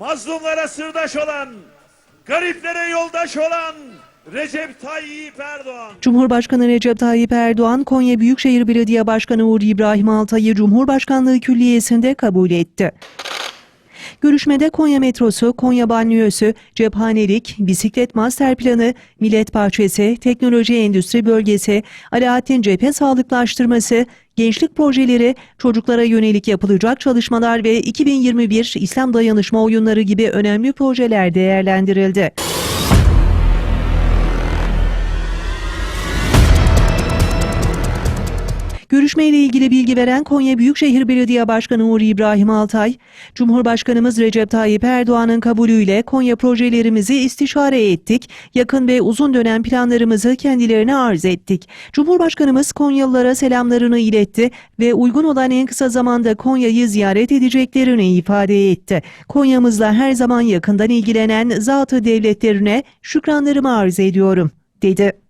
mazlumlara sırdaş olan, gariplere yoldaş olan Recep Tayyip Erdoğan. Cumhurbaşkanı Recep Tayyip Erdoğan, Konya Büyükşehir Belediye Başkanı Uğur İbrahim Altay'ı Cumhurbaşkanlığı Külliyesi'nde kabul etti. Görüşmede Konya metrosu, Konya banliyösü, cephanelik, bisiklet master planı, millet bahçesi, teknoloji endüstri bölgesi, Alaaddin cephe sağlıklaştırması, gençlik projeleri, çocuklara yönelik yapılacak çalışmalar ve 2021 İslam dayanışma oyunları gibi önemli projeler değerlendirildi. Görüşmeyle ilgili bilgi veren Konya Büyükşehir Belediye Başkanı Uğur İbrahim Altay, Cumhurbaşkanımız Recep Tayyip Erdoğan'ın kabulüyle Konya projelerimizi istişare ettik, yakın ve uzun dönem planlarımızı kendilerine arz ettik. Cumhurbaşkanımız Konyalılara selamlarını iletti ve uygun olan en kısa zamanda Konya'yı ziyaret edeceklerini ifade etti. Konya'mızla her zaman yakından ilgilenen zatı devletlerine şükranlarımı arz ediyorum, dedi.